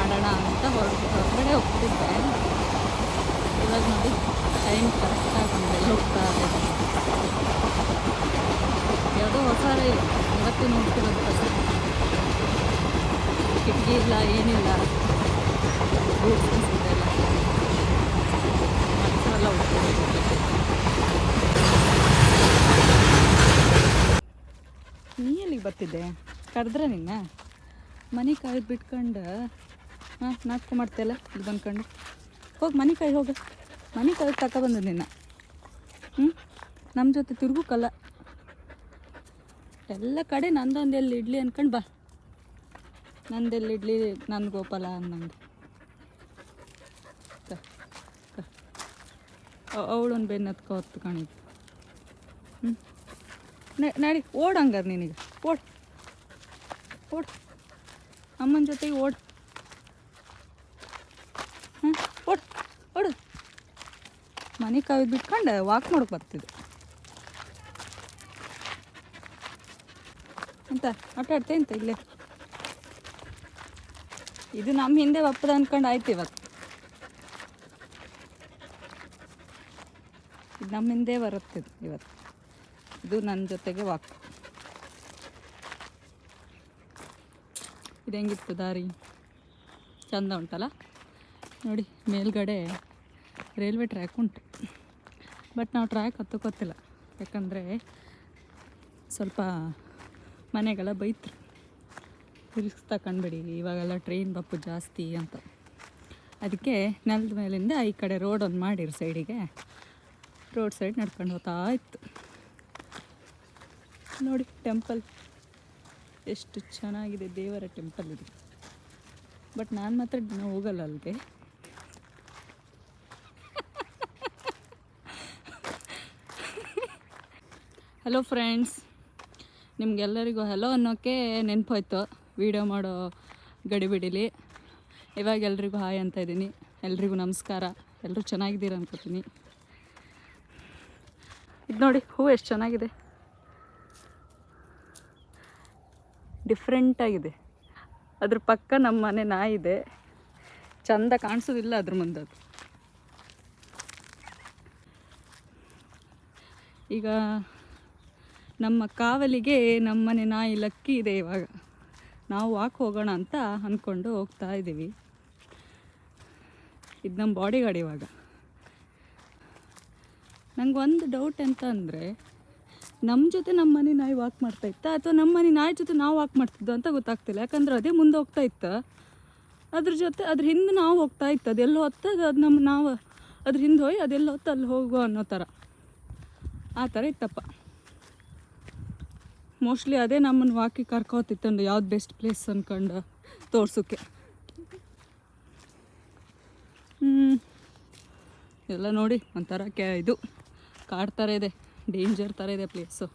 ಮಾಡೋಣ ಅಂತ ಹೊರಗೆ ಹೊರಗಡೆ ಹೋಗ್ತಿದ್ದೆ. ಇವಾಗ ನೋಡಿ ಟೈಮ್ ಕರೆಕ್ಟಾಗಿ ಒಂದೆಲ್ಲ ಹೋಗ್ತಾ ಇದೆ. ಯಾವುದೋ ಹೊಸ ಇವತ್ತು ನೋಡ್ತಿರೋದು ಕಿಟಕಿ ಇಲ್ಲ, ಏನಿಲ್ಲ. ನೀ ಎಲ್ಲಿಗೆ ಬರ್ತಿದ್ದೆ? ಕರೆದ್ರೆ ನಿನ್ನ? ಮನೆ ಕಾಯ್ದು ಬಿಟ್ಕೊಂಡು ಹಾಂ ನಾಟಕ ಮಾಡ್ತೀಯಲ್ಲ ಇಲ್ಲಿ ಬಂದ್ಕೊಂಡು. ಹೋಗಿ ಮನೆ ಕೈ, ಹೋಗು. ಮನೆ ತಕ ತಗೊಬಂದು ನಿನ್ನ. ಹ್ಞೂ ನಮ್ಮ ಜೊತೆ ತಿರುಗುಕಲ್ಲ ಎಲ್ಲ ಕಡೆ ನಂದೊಂದು ಎಲ್ಲಿ ಇಡ್ಲಿ ಅನ್ಕೊಂಡು ಬಾ. ನಂದೆಲ್ಲಿ ಇಡ್ಲಿ ನನ್ನ ಗೋಪಾಲ ಅನ್ನಂಗೆ. ಅವಳೊಂದು ಬೆನ್ನು ಹತ್ಕೊ, ಹೊತ್ತು ಕಾಣಿದ್ದು ಹ್ಞೂ. ನಡಿ ಓಡಂಗಾರ ನಿನಗೆ. ಓಡ್. ಓಡ್. ಅಮ್ಮನ ಜೊತೆಗೆ ಓಡ್ ಹ್ಞೂ ಓಡ್ ಓಡು ಮನೆ ಕಾಯ್ದು ಬಿಟ್ಕೊಂಡು ವಾಕ್ ಮಾಡೋಕೆ ಬರ್ತಿದ್ದೆ. ಅಂತ ಆಟ ಆಡ್ತೆ ಅಂತ ಇಲ್ಲೇ? ಇದು ನಮ್ಮ ಹಿಂದೆ ಒಪ್ಪದ ಅನ್ಕೊಂಡು ಆಯ್ತು ಇವತ್ತು. ಇದು ನಮ್ಮ ಹಿಂದೆ ಬರುತ್ತೆ ಇವತ್ತು. ಇದು ನನ್ನ ಜೊತೆಗೆ ವಾಕ್ ಇದು ಹೆಂಗಿತ್ತು ದಾರಿ? ಚಂದ ಉಂಟಲ್ಲ? ನೋಡಿ, ಮೇಲ್ಗಡೆ ರೈಲ್ವೆ ಟ್ರ್ಯಾಕ್ ಉಂಟು. ಬಟ್ ನಾವು ಟ್ರ್ಯಾಕ್ ಹತ್ತಕ್ಕೊತ್ತಿಲ್ಲ ಯಾಕಂದರೆ ಸ್ವಲ್ಪ ಮನೆಗೆಲ್ಲ ಬೈತ್ರು. ರಿಸ್ಕ್ ತಗೊಂಡ್ಬಿಡಿ ಇವಾಗೆಲ್ಲ ಟ್ರೈನ್ ಬಪ್ಪು ಜಾಸ್ತಿ ಅಂತ. ಅದಕ್ಕೆ ನೆಲದ ಮೇಲಿಂದ ಈ ಕಡೆ ರೋಡ್ ಒಂದು ಮಾಡಿರು ಸೈಡಿಗೆ ರೋಡ್ ಸೈಡ್ ನಡ್ಕೊಂಡು ಹೋಗ್ತಾ ಇತ್ತು. ನೋಡಿ ಟೆಂಪಲ್ ಎಷ್ಟು ಚೆನ್ನಾಗಿದೆ ದೇವರ ಟೆಂಪಲ್ ಇದು. ಬಟ್ ನಾನು ಮಾತ್ರ ಹೋಗಲ್ಲ ಅಲ್ಲಿಗೆ ಹಲೋ ಫ್ರೆಂಡ್ಸ್ ನಿಮಗೆಲ್ಲರಿಗೂ ಹಲೋ ಅನ್ನೋಕ್ಕೆ ನೆನಪಾಯ್ತು. ವೀಡಿಯೋ ಮಾಡೋ ಗಡಿಬಿಡಿಲಿ. ಇವಾಗ ಎಲ್ರಿಗೂ ಹಾಯ್ ಅಂತ ಇದ್ದೀನಿ. ಎಲ್ರಿಗೂ ನಮಸ್ಕಾರ. ಎಲ್ಲರೂ ಚೆನ್ನಾಗಿದ್ದೀರ ಅನ್ಕೋತೀನಿ. ಇದು ನೋಡಿ, ಹೂ ಎಷ್ಟು ಚೆನ್ನಾಗಿದೆ. ಡಿಫ್ರೆಂಟಾಗಿದೆ ಅದ್ರ ಪಕ್ಕ ನಮ್ಮ ಮನೆ ನಾಯಿದೆ ಚಂದ ಕಾಣಿಸೋದಿಲ್ಲ ಅದ್ರ ಮುಂದೆ ಅದು. ಈಗ ನಮ್ಮ ಕಾವಲಿಗೆ ನಮ್ಮನೆ ನಾಯಿ ಲಕ್ಕಿ ಇದೆ ಇವಾಗ. ನಾವು ವಾಕ್ ಹೋಗೋಣ ಅಂತ ಅಂದ್ಕೊಂಡು ಹೋಗ್ತಾ ಇದ್ದೀವಿ. ಇದು ನಮ್ಮ ಬಾಡಿಗಾರ್ಡ್ ಇವಾಗ. ನಂಗೆ ಒಂದು ಡೌಟ್ ಅಂತ ಅಂದರೆ ನಮ್ಮ ಜೊತೆ ನಮ್ಮ ಮನೆ ನಾಯಿ ವಾಕ್ ಮಾಡ್ತಾ ಇತ್ತ? ಅಥವಾ ನಮ್ಮ ಮನೆ ನಾಯಿ ಜೊತೆ ನಾವು ವಾಕ್ ಮಾಡ್ತಿದ್ದೋ ಅಂತ ಗೊತ್ತಾಗ್ತಿಲ್ಲ. ಯಾಕಂದ್ರೆ ಅದೇ ಮುಂದೆ ಹೋಗ್ತಾ ಇತ್ತ? ಅದ್ರ ಜೊತೆ, ಅದ್ರ ಹಿಂದೆ ನಾವು ಹೋಗ್ತಾ ಇತ್ತು. ಅದೆಲ್ಲ ಹೊತ್ತಾಗ ಅದು ನಮ್ಮ ನಾವು, ಅದ್ರ ಹಿಂದೆ ಹೋಗಿ ಅದೆಲ್ಲ ಹೊತ್ತು ಅಲ್ಲಿ ಹೋಗುವ ಅನ್ನೋ ಥರ. ಆ ಥರ ಇತ್ತಪ್ಪ. ಮೋಸ್ಟ್ಲಿ ಅದೇ ನಮ್ಮನ್ನು ವಾಕಿ ಕರ್ಕೋತಿತ್ತಂಡು ಯಾವ್ದು ಬೆಸ್ಟ್ ಪ್ಲೇಸ್ ಅಂದ್ಕೊಂಡು ತೋರ್ಸೋಕ್ಕೆ ಎಲ್ಲ ನೋಡಿ, ಒಂಥರ ಕ್ಯಾ ಇದು, ಕಾಡು ಥರ ಇದೆ ಡೇಂಜರ್ ಥರ ಇದೆ ಪ್ಲೇಸು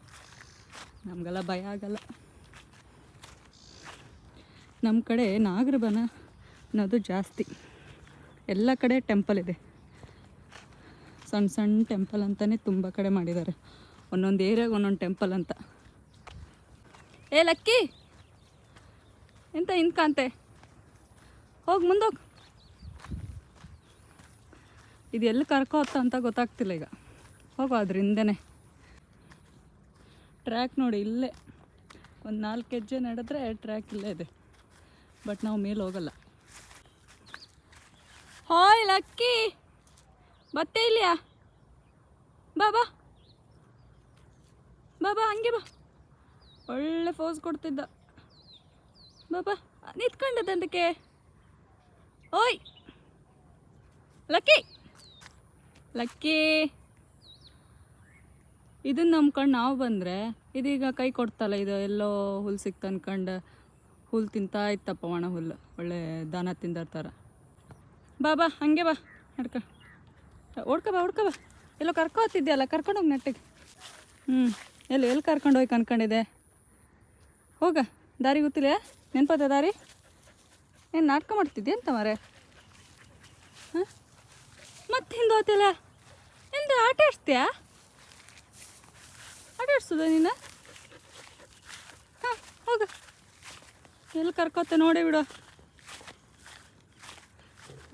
ನಮಗೆಲ್ಲ ಭಯ ಆಗಲ್ಲ. ನಮ್ಮ ಕಡೆ ನಾಗರಬನ ಅನ್ನೋದು ಜಾಸ್ತಿ. ಎಲ್ಲ ಕಡೆ ಟೆಂಪಲ್ ಇದೆ. ಸಣ್ಣ ಸಣ್ಣ ಟೆಂಪಲ್ ಅಂತಲೇ ತುಂಬ ಕಡೆ ಮಾಡಿದ್ದಾರೆ. ಒಂದೊಂದು ಏರಿಯಾಗೆ ಒಂದೊಂದು ಟೆಂಪಲ್ ಅಂತ. ಏ, ಲಕ್ಕಿ. ಎಂತ ಹಿಂದ್ಕಂತೆ ಹೋಗಿ, ಮುಂದೋಗಿ. ಇದು ಎಲ್ಲಿ ಕರ್ಕೋತ್ತ ಅಂತ ಗೊತ್ತಾಗ್ತಿಲ್ಲ ಈಗ. ಹೋಗೋ ಅದ್ರ ಹಿಂದೆನೇ ಟ್ರ್ಯಾಕ್ ನೋಡಿ ಇಲ್ಲೇ. ಒಂದು ನಾಲ್ಕು ಹೆಜ್ಜೆ ನಡೆದ್ರೆ ಟ್ರ್ಯಾಕ್ ಇಲ್ಲೇ ಇದೆ. ಬಟ್ ನಾವು ಮೇಲೆ ಹೋಗಲ್ಲ. Hi Lucky. ಮತ್ತೆ ಇಲ್ಲಿಯಾ? ಬಾ ಬಾ. ಬಾ ಬಾ, ಹಂಗೆ ಬಾ. ಒಳ್ಳೆ ಫೋಸ್ ಕೊಡ್ತಿದ್ದ. ಬಾ ಬಾ ನಿಂತ್ಕೊಂಡದಂತಕ್ಕೆ. ಓಯ್! ಲಕ್ಕಿ! ಲಕ್ಕಿ! ಇದನ್ನ ನಂಬ್ಕೊಂಡು ನಾವು ಬಂದರೆ, ಇದೀಗ ಕೈ ಕೊಡ್ತಲ್ಲ, ಇದು ಎಲ್ಲೋ ಹುಲ್ಲು ಸಿಕ್ತು ಅಂದ್ಕೊಂಡು ಹುಲ್ಲು ತಿಂತಾ ಇತ್ತಪ್ಪ ಒಣ ಹುಲ್ಲು ಒಳ್ಳೆ ದಾನ ತಿಂದಿರ್ತಾರೆ ಬಾ ಬಾ ಹಂಗೆ ಬಾ, ನಡ್ಕ. ಓಡ್ಕ ಬಾ ಓಡ್ಕ ಬಾ. ಎಲ್ಲೋ ಕರ್ಕೋತಿದ್ಯಲ್ಲ ಕರ್ಕೊಂಡೋಗಿ ನೆಟ್ಟಿಗೆ. ಹ್ಞೂ ಎಲ್ಲಿ ಎಲ್ಲಿ ಕರ್ಕೊಂಡೋಗಿ ಅಂದ್ಕೊಂಡಿದೆ ಹೋಗ. ದಾರಿ ಗೊತ್ತಿಲ್ಲ. ನೆನಪದ ದಾರಿ? ಏನು ನಾಟಕ ಮಾಡ್ತಿದ್ದೆ ಅಂತ ಮಾರೆ? ಹಾಂ? ಮತ್ತೆ ಹಿಂದೆ ಹೋತಿಲ್ಲ ಆಟ ಆಡ್ತೀಯಾ ಆಟ ಆಡ್ಸೋದ ನೀನು? ಹಾಂ, ಹೋಗ. ಎಲ್ಲಿ ಕರ್ಕೋತೆ ನೋಡಿ ಬಿಡು.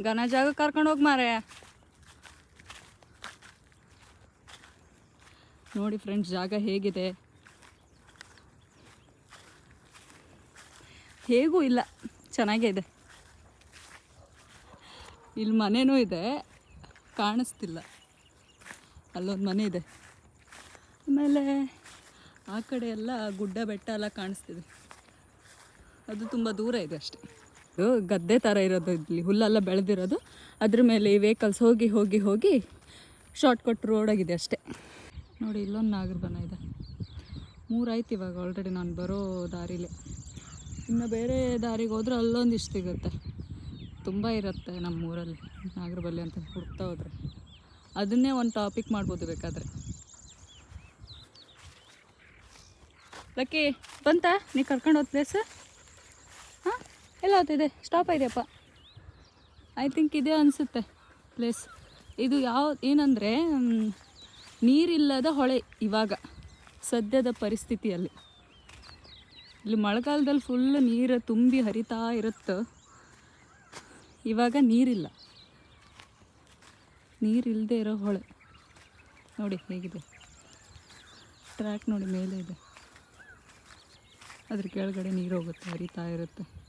ಘನ ಜಾಗ ಕರ್ಕೊಂಡು ಹೋಗಿ ಮಾರೆ. ನೋಡಿ ಫ್ರೆಂಡ್ಸ್ ಜಾಗ ಹೇಗಿದೆ. ಹೇಗೂ ಇಲ್ಲ. ಚೆನ್ನಾಗೇ ಇದೆ ಇಲ್ಲಿ ಮನೆಯೂ ಇದೆ. ಕಾಣಿಸ್ತಿಲ್ಲ. ಅಲ್ಲೊಂದು ಮನೆ ಇದೆ. ಆಮೇಲೆ ಆ ಕಡೆ ಎಲ್ಲ ಗುಡ್ಡ ಬೆಟ್ಟ ಎಲ್ಲ ಕಾಣಿಸ್ತಿದೆ. ಅದು ತುಂಬ ದೂರ ಇದೆ ಅಷ್ಟೇ. ಇದು ಗದ್ದೆ ಥರ ಇರೋದು ಇಲ್ಲಿ. ಹುಲ್ಲೆಲ್ಲ ಬೆಳೆದಿರೋದು. ಅದ್ರ ಮೇಲೆ ಈ ವೆಹಿಕಲ್ಸ್ ಹೋಗಿ ಹೋಗಿ ಹೋಗಿ ಶಾರ್ಟ್ಕಟ್ ರೋಡ್ ಆಗಿದೆ ಅಷ್ಟೇ. ನೋಡಿ, ಇಲ್ಲೊಂದು ನಾಗರಬನ ಇದೆ. ಮೂರಾಯ್ತು ಇವಾಗ ಆಲ್ರೆಡಿ ನಾನು ಬರೋ ದಾರಿಲಿ. ಇನ್ನು ಬೇರೆ ದಾರಿಗೆ ಹೋದ್ರೆ ಅಲ್ಲೊಂದಿಷ್ಟು ಸಿಗುತ್ತೆ. ತುಂಬ ಇರುತ್ತೆ ನಮ್ಮ ಊರಲ್ಲಿ ನಾಗರಬಲ್ಲಿ ಅಂತ ಹುಡ್ತಾ ಹೋದ್ರೆ. ಅದನ್ನೇ ಒಂದು ಟಾಪಿಕ್ ಮಾಡ್ಬೋದು ಬೇಕಾದರೆ. ಲಕ್ಕಿ, ಬಂತಾ? ನೀ ಕರ್ಕೊಂಡು ಹೋದ ಪ್ಲೇಸ್ ಹಾಂ? ಎಲ್ಲ ಹೋಗ್ತಿದೆ ಸ್ಟಾಪ್ ಇದೆಯಪ್ಪ. ಐ ಥಿಂಕ್ ಇದೇ ಅನಿಸುತ್ತೆ ಪ್ಲೇಸ್ ಇದು ಯಾವ, ಏನಂದರೆ ನೀರಿಲ್ಲದ ಹೊಳೆ ಇವಾಗ, ಸದ್ಯದ ಪರಿಸ್ಥಿತಿಯಲ್ಲಿ. ಇಲ್ಲಿ ಮಳೆಗಾಲದಲ್ಲಿ ಫುಲ್ ನೀರು ತುಂಬಿ ಹರಿತಾ ಇರುತ್ತೆ. ಇವಾಗ ನೀರಿಲ್ಲ. ನೀರಿಲ್ಲದೆ ಇರೋ ಹೊಳೆ. ನೋಡಿ ಹೇಗಿದೆ. ಟ್ರ್ಯಾಕ್ ನೋಡಿ ಮೇಲೆ ಇದೆ. ಅದ್ರ ಕೆಳಗಡೆ ನೀರು ಹೋಗುತ್ತೆ, ಹರಿತಾ ಇರುತ್ತೆ.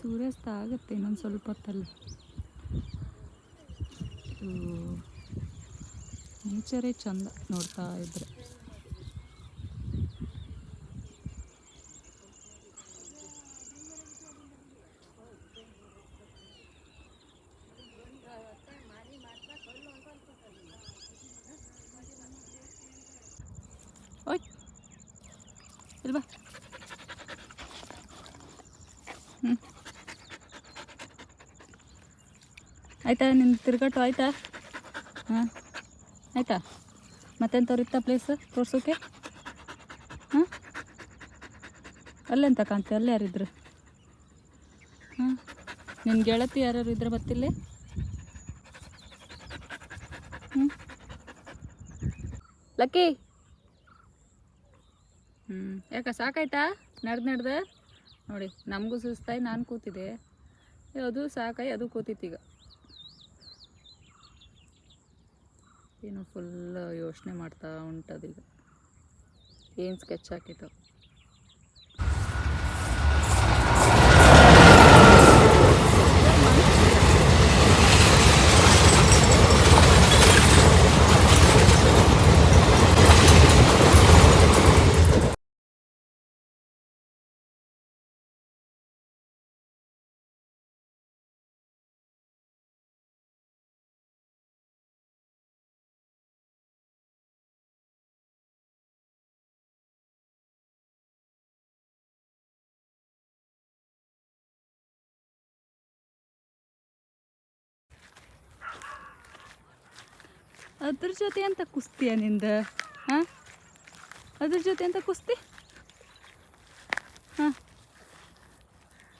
ಸೂರ್ಯಾಸ್ತ ಆಗುತ್ತೆ ಇನ್ನೊಂದು ಸ್ವಲ್ಪ ಹೊತ್ತಲ್ಲಿ. ಇದು ನೇಚರೇ ಚಂದ ನೋಡ್ತಾ ಇದ್ರೆ. ಓಯ್ ಇಲ್ಲಿ ಬಾ ಹ್ಞೂ ಆಯ್ತಾ ನಿಮ್ಮ ತಿರ್ಗಾಟು ಆಯ್ತಾ? ಹಾಂ, ಆಯ್ತಾ? ಮತ್ತೆಂತ ತೋರಿತ್ತಾ ಪ್ಲೇಸ್ ತೋರ್ಸೋಕೆ? ಹಾಂ? ಅಲ್ಲೆಂತ ಕಾಣ್ತೆ? ಅಲ್ಲೇ ಯಾರಿದ್ರು? ಹಾಂ? ನಿನ್ನ ಗೆಳತಿ ಯಾರ್ಯಾರು ಇದ್ರೆ ಬತ್ತಿಲ್ಲ ಹ್ಞೂ ಲಕ್ಕಿ! ಹ್ಞೂ ಯಾಕೆ ಸಾಕಾಯ್ತಾ? ನಡ್ದು ನಡ್ದು? ನೋಡಿ, ನಮಗೂ ಸುಸ್ತಾಯಿ, ನಾನು ಕೂತಿದ್ದೆ. ಅದು ಸಾಕಾಯಿ, ಅದು ಕೂತಿತ್ತು ಈಗ. ಏನು ಫುಲ್ ಯೋಚನೆ ಮಾಡ್ತಾ ಉಂಟದೀಗ ಏನು ಸ್ಕೆಚ್ ಹಾಕಿತ್ತು ಅದ್ರ ಜೊತೆ ಅಂತ ಕುಸ್ತಿಯ ನಿಂದ? ಹಾಂ? ಅದ್ರ ಜೊತೆ ಅಂತ ಕುಸ್ತಿ? ಹಾಂ.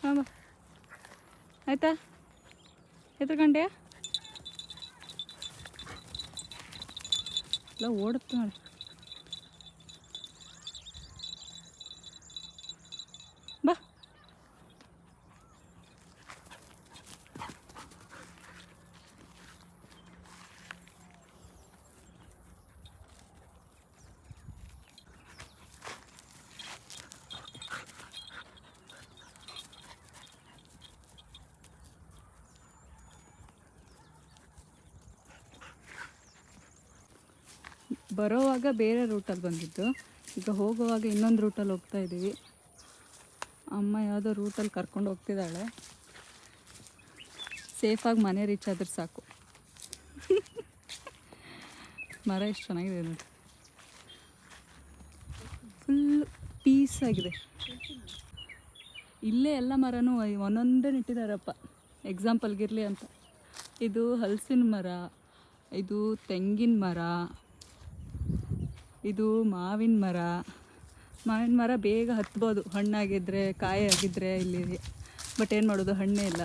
ಹಾಂ ಬಾ ಆಯ್ತಾ ಎಲ್ಲ ಓಡುತ್ತೆ ನೋಡಿ ಬಾ ಬರೋವಾಗ ಬೇರೆ ರೂಟಲ್ಲಿ ಬಂದಿದ್ದು. ಈಗ ಹೋಗುವಾಗ ಇನ್ನೊಂದು ರೂಟಲ್ಲಿ ಹೋಗ್ತಾ ಇದ್ದೀವಿ ಅಮ್ಮ ಯಾವುದೋ ರೂಟಲ್ಲಿ ಕರ್ಕೊಂಡು ಹೋಗ್ತಿದ್ದಾಳೆ. ಸೇಫಾಗಿ ಮನೆ ರೀಚ್ ಆದ್ರೆ ಸಾಕು. ಮರ ಎಷ್ಟು ಚೆನ್ನಾಗಿದೆ ನೋಡಿ. ಫುಲ್ ಪೀಸ್ ಆಗಿದೆ. ಇಲ್ಲೇ ಎಲ್ಲ ಮರನೂ ಒಂದೊಂದೇ ನೆಟ್ಟಿದ್ದಾರಪ್ಪ ಎಕ್ಸಾಂಪಲ್ಗಿರಲಿ ಅಂತ. ಇದು ಹಲಸಿನ ಮರ, ಇದು ತೆಂಗಿನ ಮರ ಇದು ಮಾವಿನ ಮರ. ಮಾವಿನ ಮರ ಬೇಗ ಹತ್ಬೋದು. ಹಣ್ಣಾಗಿದ್ದರೆ ಕಾಯಿ ಆಗಿದ್ದರೆ ಇಲ್ಲಿ. ಬಟ್ ಏನು ಮಾಡೋದು? ಹಣ್ಣೇ ಇಲ್ಲ.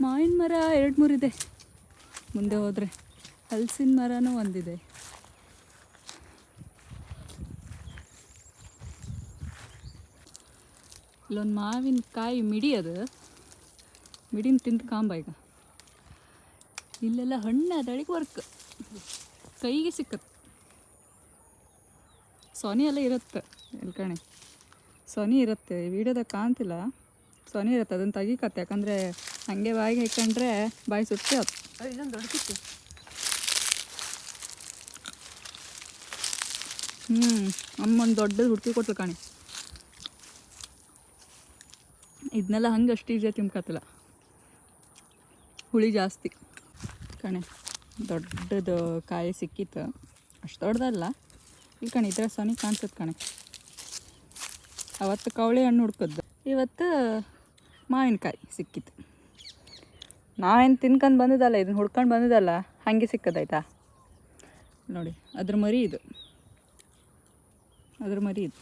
ಮಾವಿನ ಮರ ಎರಡು ಮೂರಿದೆ ಮುಂದೆ ಹೋದರೆ ಹಲಸಿನ ಮರನೂ ಒಂದಿದೆ. ಇಲ್ಲೊಂದು ಮಾವಿನಕಾಯಿ ಮಿಡಿ ಅದು. ಮಿಡಿನ ತಿಂದು ಕಾಂಬ ಈಗ. ಇಲ್ಲೆಲ್ಲ ಹಣ್ಣು ಅದಳಿಗೆ ವರ್ಕ್ ಕೈಗೆ ಸಿಕ್ಕತ್ತೆ ಸೋನಿ ಎಲ್ಲ ಇರುತ್ತೆ ಎಲ್ಲಿ ಕಣೆ. ಸೋನಿ ಇರುತ್ತೆ ವಿಡಿಯೋದಾಗ ಕಾಣ್ತಿಲ್ಲ. ಸೋನಿ ಇರುತ್ತೆ ಅದನ್ನು ತೆಗಿಕತ್ತೆ ಯಾಕಂದರೆ ಹಾಗೆ ಬಾಯಿಗೆ ಹಾಕೊಂಡ್ರೆ ಬಾಯಿ ಸುತ್ತೆ ಅದು ಇದೊಂದು ದೊಡ್ಡದಿತ್ತು ಹ್ಞೂ ಅಮ್ಮೊಂದು ದೊಡ್ಡದು ಹುಡುಕಿ ಕೊಟ್ಲು ಕಾಣಿ. ಇದನ್ನೆಲ್ಲ ಹಂಗೆ ಅಷ್ಟು ಈಸಿಯಾಗಿ ತಿನ್ಕತ್ತಿಲ್ಲ ಹುಳಿ ಜಾಸ್ತಿ. ಕಣೆ. ದೊಡ್ಡದು ಕಾಯಿ ಸಿಕ್ಕಿತ್ತು. ಅಷ್ಟು ದೊಡ್ಡದಲ್ಲ. ಇಲ್ಲಿ ಕಣೆ ಇದ್ರೆ ಸೊನಿ ಕಾಣಿಸುತ್ತೆ ಕಣೆ. ಅವತ್ತು ಕವಳಿ ಹಣ್ಣು ಹುಡ್ಕದ್ದು. ಇವತ್ತು ಮಾವಿನಕಾಯಿ ಸಿಕ್ಕಿತ್ತು. ನಾವೇನು ತಿನ್ಕೊಂಡು ಬಂದಿದ್ದಲ್ಲ ಇದನ್ನ ಹುಡ್ಕೊಂಡು ಬಂದಿದ್ದಲ್ಲ, ಹಾಗೆ ಸಿಕ್ಕದಾಯ್ತಾ? ನೋಡಿ, ಅದ್ರ ಮರಿ ಇದು. ಅದ್ರ ಮರಿ ಇದು.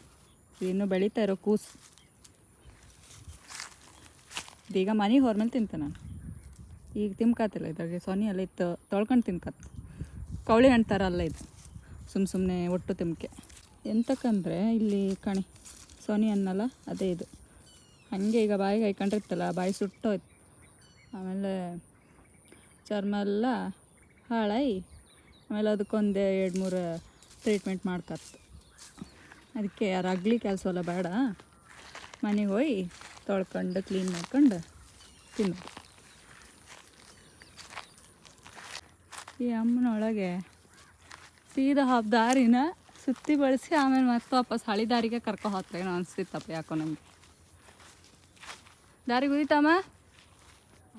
ಇನ್ನೂ ಬೆಳೀತಾ ಇರೋ ಕೂಸು. ಇದೀಗ ಮನೆಗೆ ಹೊರಮೇಲೆ ತಿಂತೆ ನಾನು. ಈಗ ತಿಮ್ಕಾತಿಲ್ಲ ಇದ್ರಾಗೆ ಸೊನಿ ಎಲ್ಲ ಇತ್ತು. ತೊಳ್ಕೊಂಡು ತಿನ್ಕತ್ ಕವಳಿ ಹಣ್ಣು ಥರ ಅಲ್ಲ ಇದು. ಸುಮ್ಮ ಸುಮ್ಮನೆ ಒಟ್ಟು ತಿಮ್ಕೆ. ಎಂತಕ್ಕಂದರೆ ಇಲ್ಲಿ ಕಣಿ, ಸೊನಿ ಅನ್ನಲ್ಲ ಅದೇ ಇದು. ಹಾಗೆ ಈಗ ಬಾಯಿಗೆ ಹಾಕೊಂಡಿರ್ತಲ್ಲ ಬಾಯಿ ಸುಟ್ಟೋಯ್ತು. ಆಮೇಲೆ ಚರ್ಮ ಎಲ್ಲ ಹಾಳಾಯಿ, ಆಮೇಲೆ ಅದಕ್ಕೊಂದು ಎರಡು ಮೂರು ಟ್ರೀಟ್ಮೆಂಟ್ ಮಾಡ್ಕತ್ತು ಅದಕ್ಕೆ ಯಾರು ಅಗ್ಲಿ ಕೆಲಸ ಎಲ್ಲ ಬೇಡ. ಮನೆಗೆ ಹೋಗಿ ತೊಳ್ಕೊಂಡು ಕ್ಲೀನ್ ಮಾಡ್ಕೊಂಡು ತಿನ್ನೋದು. ಈ ಅಮ್ಮನೊಳಗೆ ಸೀದಾ ಹಬ್ಬ ದಾರಿನ ಸುತ್ತಿ ಬಳಸಿ ಆಮೇಲೆ ಮತ್ತೆ ವಾಪಸ್ ಹಳಿ ದಾರಿಗೆ ಕರ್ಕೊ ಹೋಗ್ತೇನೋ ಅನಿಸ್ತಿತ್ತಪ್ಪ ಯಾಕೋ ನಮಗೆ. ದಾರಿ ಗುರಿತಮ್ಮ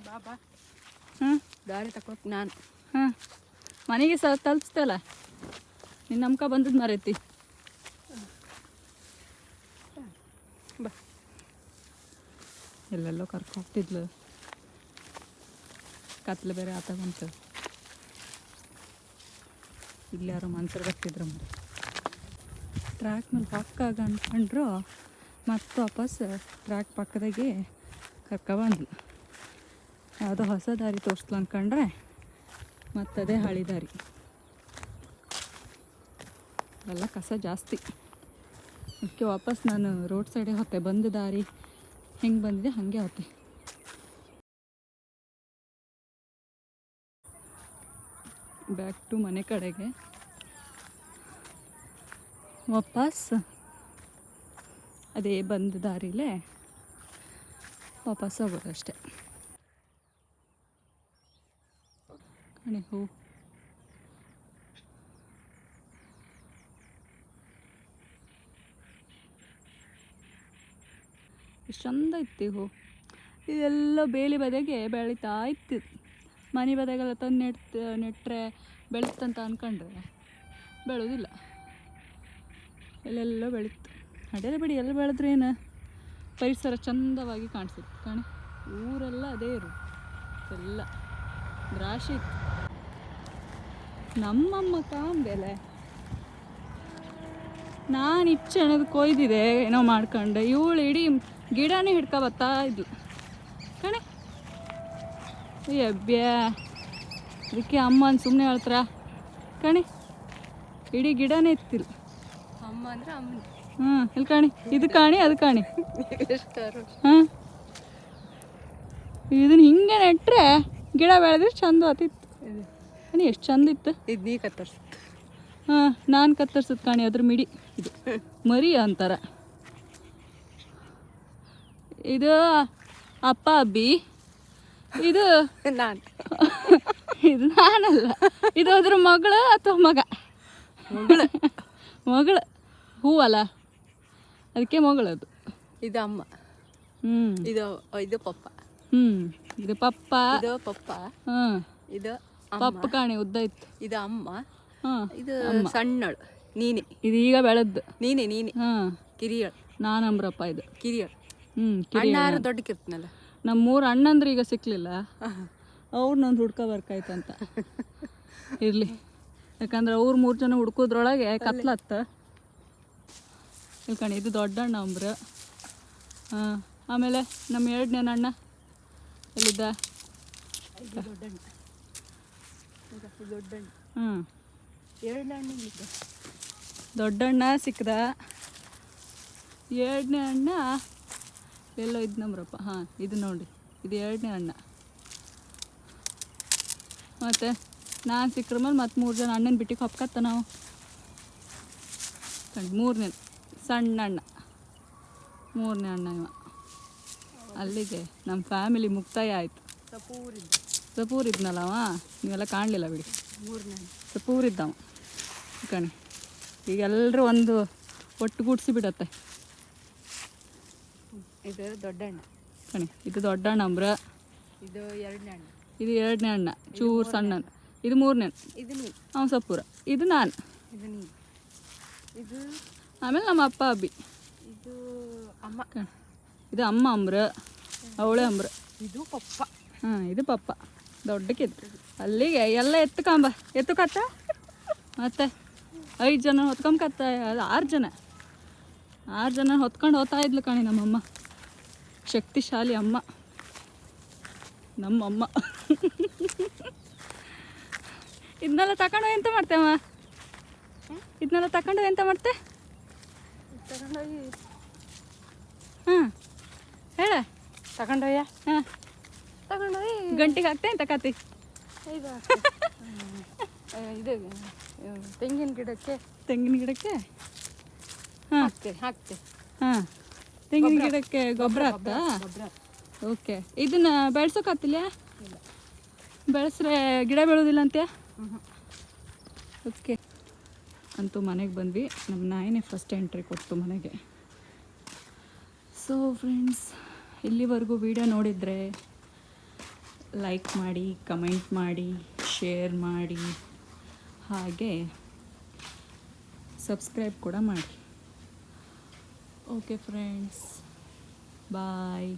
ಬಾ ಬಾ. ಹ್ಞೂ ದಾರಿ ತಕೊಟ್ ನಾನು. ಹಾಂ. ಮನೆಗೆ ಸ ತಲುಪಿಸ್ತಲ್ಲ ನಿನ್ನ ನಮ್ಕ ಬಂದದ್ದು ಮರೈತಿ. ಬಾ. ಎಲ್ಲೆಲ್ಲೋ ಕರ್ಕೊ ಹೋಗ್ತಿದ್ಲು. ಕತ್ಲು ಬೇರೆ ಆತ ಬಂತು. ಇಲ್ಲಿ ಯಾರೋ ಮನ್ಸರು ಬರ್ತಿದ್ರು ಟ್ರ್ಯಾಕ್ ಮೇಲೆ ಪಕ್ಕಾಗ ಅಂದ್ಕೊಂಡ್ರು ಮತ್ತೆ ವಾಪಸ್ ಟ್ರ್ಯಾಕ್ ಪಕ್ಕದಾಗೆ ಕರ್ಕೊಬಂದ್ಲು ಯಾವುದೋ ಹೊಸ ದಾರಿ ತೋರಿಸ್ಲು ಅಂದ್ಕೊಂಡ್ರೆ ಮತ್ತದೇ ಹಳಿ ದಾರಿ. ಎಲ್ಲ ಕಸ ಜಾಸ್ತಿ. ಅದಕ್ಕೆ ವಾಪಸ್ ನಾನು ರೋಡ್ ಸೈಡೇ ಹೋತೆ ಬಂದ ದಾರಿ ಹೆಂಗೆ ಬಂದಿದೆ ಹಾಗೆ ಹೋತೆ ಬ್ಯಾಕ್ ಟು ಮನೆ ಕಡೆಗೆ. ವಾಪಸ್. ಅದೇ ಬಂದ ದಾರಿಲೇ ವಾಪಸ್ ಹೋಗೋದು ಅಷ್ಟೆ ಕಣೆ, ಹೂ. ಎಷ್ಟು ಚಂದ ಇತ್ತು, ಹೂ. ಇದೆಲ್ಲ ಬೇಲಿ ಬದೆಗೆ ಬೆಳೀತಾ ಇತ್ತು. ಮನೆ ಬದಾಗೆಲ್ಲ ತಂದು ನೆಟ್ ನೆಟ್ಟರೆ ಬೆಳೀತಂತ ಅಂದ್ಕೊಂಡ್ರೆ ಬೆಳೋದಿಲ್ಲ. ಎಲ್ಲೆಲ್ಲ ಬೆಳೀತು ಅಡೆಲ್ಲ ಬಿಡಿ, ಎಲ್ಲ ಬೆಳೆದ್ರೆ ಏನು ಪರಿಸರ ಚಂದವಾಗಿ ಕಾಣಿಸುತ್ತೆ ಕಾಣಿ. ಊರೆಲ್ಲ ಅದೇ ಇರು ಎಲ್ಲ ರಾಶಿ ಇತ್ತು. ನಮ್ಮಮ್ಮ ಕಾಂಬೆಲೆ. ನಾನು ಇಚ್ಚಣದ ಕೊಯ್ದಿದೆ ಏನೋ ಮಾಡ್ಕೊಂಡು. ಇವಳು ಇಡೀ ಗಿಡನೇ ಹಿಡ್ಕೊ ಬರ್ತಾ ಇದ್ಲು. ಅಬ್ಬ್ಯಾ ಅದಕ್ಕೆ ಅಮ್ಮನ ಸುಮ್ಮನೆ ಹೇಳ್ತಾರ. ಕಣಿ ಇಡೀ ಗಿಡನೇ ಇತ್ತಿಲ್ಲ ಅಮ್ಮ ಅಂದ್ರೆ ಅಮ್ಮ ಹ್ಞೂ ಇಲ್ಲಿ ಕಾಣಿ. ಇದು ಕಾಣಿ ಅದು ಕಾಣಿ. ಹಾಂ. ಇದನ್ನ ಹಿಂಗೆ ನೆಟ್ರೆ ಗಿಡ ಬೆಳೆದ್ರೆ ಚಂದ ಆತಿತ್ತು ಕಣಿ ಎಷ್ಟು ಚಂದ ಇತ್ತು. ಇದು ನೀ ಕತ್ತರ್ಸ ಹಾಂ ನಾನು ಕತ್ತರ್ಸದ್ ಕಾಣಿ ಅದ್ರ ಮಿಡಿ. ಇದು. ಮರಿ ಅಂತಾರ. ಇದು ಅಪ್ಪ ಅಬ್ಬಿ. ಇದು ನಾನು. ಇದು ನಾನಲ್ಲ. ಇದು ಅದ್ರ ಮಗಳು ಅಥವಾ ಮಗ? ಮಗಳು. ಮಗಳು. ಹೂವಲ್ಲ? ಅದಕ್ಕೆ ಮಗಳದು ಇದು ಅಮ್ಮ. ಹ್ಞೂ ಇದು ಇದು ಪಪ್ಪ. ಹ್ಞೂ ಇದು ಪಪ್ಪ. ಇದು ಪಪ್ಪ. ಹಾಂ. ಇದು ಪಪ್ಪ ಕಾಣಿ ಉದ್ದ ಇತ್ತು. ಇದು ಅಮ್ಮ. ಹಾಂ. ಇದು ಸಣ್ಣಳು. ನೀನೆ. ಇದು ಈಗ ಬೆಳೆದ್ದು. ನೀನೆ ನೀನೆ. ಹಾಂ. ಕಿರಿಯಳು. ನಾನು ಅಂಬ್ರಪ್ಪ ಇದು. ಕಿರಿಯಳು. ಹ್ಞೂ ದೊಡ್ಡ ದೊಡ್ಡಕ್ಕಿರ್ತನಲ್ಲ. ನಮ್ಮ ಮೂರು ಅಣ್ಣಂದ್ರೆ ಈಗ ಸಿಕ್ಕಲಿಲ್ಲ ಅವ್ರನ್ನೊಂದು ಹುಡ್ಕೋ ಬರ್ಕಾಯ್ತಂತ ಇರಲಿ. ಯಾಕಂದ್ರೆ ಅವ್ರು ಮೂರು ಜನ ಹುಡ್ಕೋದ್ರೊಳಗೆ ಕತ್ಲತ್ತ. ಇಲ್ಕಣಿ, ಇದು ದೊಡ್ಡ ಅಣ್ಣ ಅಂಬ್ರು. ಹಾಂ ಆಮೇಲೆ ನಮ್ಮ ಎರಡನೇ ಅಣ್ಣ? ಎಲ್ಲಿದ್ದ? ಹ್ಞೂ ದೊಡ್ಡಣ್ಣ ಸಿಕ್ಕದ ಎರಡನೇ ಅಣ್ಣ ಎಲ್ಲೋ ಇದು ನಮ್ರಪ್ಪ. ಹಾಂ ಇದು ನೋಡಿ. ಇದು ಎರಡನೇ ಅಣ್ಣ. ಮತ್ತು ನಾನು ಸಿಕ್ಕ್ರ ಮೇಲೆ ಮತ್ತೆ ಮೂರು ಜನ ಅಣ್ಣನ ಬಿಟ್ಟಿಗೆ ಹೊಪ್ಕತ್ತ ನಾವು. ಕಣ್ ಮೂರನೇ ಸಣ್ಣ ಅಣ್ಣ. ಮೂರನೇ ಅಣ್ಣ ಇವ. ಅಲ್ಲಿಗೆ ನಮ್ಮ ಫ್ಯಾಮಿಲಿ ಮುಕ್ತಾಯ ಆಯಿತು. ಸಪೂರ್ ಇದ್ನಲ್ಲ ಅವ? ನೀವೆಲ್ಲ ಕಾಣಲಿಲ್ಲ ಬಿಡಿ. ಮೂರನೇ ಸಪೂರ್ ಇದ್ದವ. ಕಣಿ ಈಗ ಎಲ್ಲರೂ ಒಂದು ಒಟ್ಟುಗೂಡಿಸಿ ಬಿಡತ್ತೆ. ಇದು ದೊಡ್ಡಣ್ಣ ಕಣಿ ಇದು ದೊಡ್ಡ ಅಣ್ಣ ಅಂಬ್ರ. ಇದು ಎರಡನೇ ಅಣ್ಣ ಇದು ಎರಡನೇ ಅಣ್ಣ ಚೂರು ಸಣ್ಣ ಇದು ಮೂರನೇ ಇದು ನೀ ಅವ ಸಪೂರ ಇದು ನಾನು. ಇದು ನೀ ಇದು ಆಮೇಲೆ ನಮ್ಮ ಅಪ್ಪ ಅಬ್ಬಿ. ಇದು ಅಮ್ಮ. ಕಣಿ ಇದು ಅಮ್ಮ ಅಂಬ್ರ ಅವಳೆ ಅಂಬ್ರ. ಇದು ಪಪ್ಪ. ಹಾಂ ಇದು ಪಪ್ಪ. ದೊಡ್ಡಕ್ಕಿತ್ತು ಅಲ್ಲಿಗೆ ಎಲ್ಲ ಎತ್ಕೊಂಬ ಎತ್ತುಕತ್ತ ಮತ್ತೆ ಐದು ಜನ ಹೊತ್ಕೊಂಬಕತ್ತ ಅದು ಆರು ಜನ. ಆರು ಜನ ಹೊತ್ಕೊಂಡು ಹೋಗ್ತಾ ಇದ್ಲು ಕಣಿ ನಮ್ಮಮ್ಮ. ಶಕ್ತಿಶಾಲಿ ಅಮ್ಮ. ನಮ್ಮ ಅಮ್ಮ ಇದನ್ನೆಲ್ಲ ತಗೊಂಡು ಎಂತ ಮಾಡ್ತೇವ ಇದನ್ನೆಲ್ಲ ತಗೊಂಡು ಎಂತ ಮಾಡ್ತೆ? ತಗೊಂಡೋಗಿ ಹಾಂ ಹೇಳ. ತಗೊಂಡೋಯ್ಯ ಹಾಂ. ತಗೊಂಡೋಗಿ ಗಂಟಿಗೆ ಹಾಕ್ತೆ ಅಂತ ಕತಿ ಇದು ಇದು ತೆಂಗಿನ ಗಿಡಕ್ಕೆ. ತೆಂಗಿನ ಗಿಡಕ್ಕೆ? ಹಾಂ. ಹಾಕ್ತೆ ಹಾಕ್ತೆ. ಹಾಂ. ತೆಂಗಿನ ಗಿಡಕ್ಕೆ ಗೊಬ್ಬರ ಆಗ್ತಾ? ಓಕೆ. ಇದನ್ನ ಬೆಳ್ಸೋಕಾತಿಲ್ಲ ಇಲ್ಲ ಬೆಳೆಸ್ರೆ ಗಿಡ ಬೆಳೋದಿಲ್ಲ ಅಂತ್ಯಾ ಓಕೆ. ಅಂತೂ ಮನೆಗೆ ಬಂದ್ವಿ. ನಮ್ಮ ನಾಯಿನೇ ಫಸ್ಟ್ ಎಂಟ್ರಿ ಕೊಡ್ತು ಮನೆಗೆ. ಸೊ ಫ್ರೆಂಡ್ಸ್ ಇಲ್ಲಿವರೆಗೂ ವಿಡಿಯೋ ನೋಡಿದರೆ ಲೈಕ್ ಮಾಡಿ ಕಮೆಂಟ್ ಮಾಡಿ ಶೇರ್ ಮಾಡಿ ಹಾಗೆ ಸಬ್ಸ್ಕ್ರೈಬ್ ಕೂಡ ಮಾಡಿ. Okay friends bye